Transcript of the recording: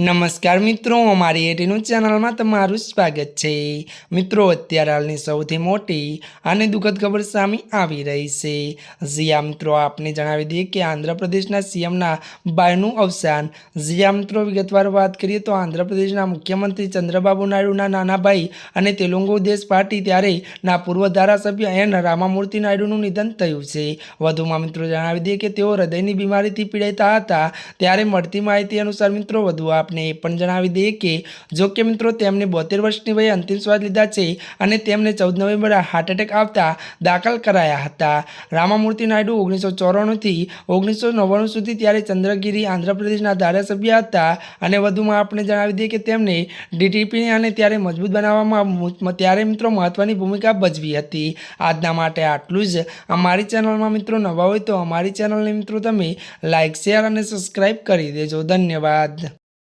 નમસ્કાર મિત્રો, અમારી એટીનું ચેનલમાં તમારું સ્વાગત છે. મિત્રો, અત્યારે હાલની સૌથી મોટી અને દુઃખદ ખબર સામે આવી રહી છે. જીયા મિત્રો, આપને જણાવી દઈએ કે આંધ્રપ્રદેશના સીએમના બાયનું અવસાન. જીયા મિત્રો, વિગતવાર વાત કરીએ તો આંધ્રપ્રદેશના મુખ્યમંત્રી ચંદ્રબાબુ નાયડુના નાના ભાઈ અને તેલુગુ દેશ પાર્ટી ત્યારે ના પૂર્વ ધારાસભ્ય એન. રામામૂર્તિ નાયડુનું નિધન થયું છે. વધુમાં, મિત્રો, જણાવી દઈએ કે તેઓ હૃદયની બીમારીથી પીડાતા હતા. ત્યારે મળતી માહિતી અનુસાર, મિત્રો, વધુ આપને એ પણ જણાવી દઈએ કે, જો કે મિત્રો તેમને બોતેર વર્ષની વયે અંતિમ સ્વાદ લીધા છે અને તેમને ચૌદ નવેમ્બરે હાર્ટ એટેક આવતા દાખલ કરાયા હતા. રામામૂર્તિ નાયડુ ઓગણીસો ચોરાણુંથી ઓગણીસો નવ્વાણું સુધી ત્યારે ચંદ્રગીરી આંધ્રપ્રદેશના ધારાસભ્ય હતા અને વધુમાં આપણે જણાવી દઈએ કે તેમને ડીટીપી અને ત્યારે મજબૂત બનાવવામાં ત્યારે મિત્રો મહત્ત્વની ભૂમિકા ભજવી હતી. આજના માટે આટલું જ. અમારી ચેનલમાં મિત્રો નવા હોય તો અમારી ચેનલને મિત્રો તમે લાઇક શેર અને સબસ્ક્રાઈબ કરી દેજો. ધન્યવાદ.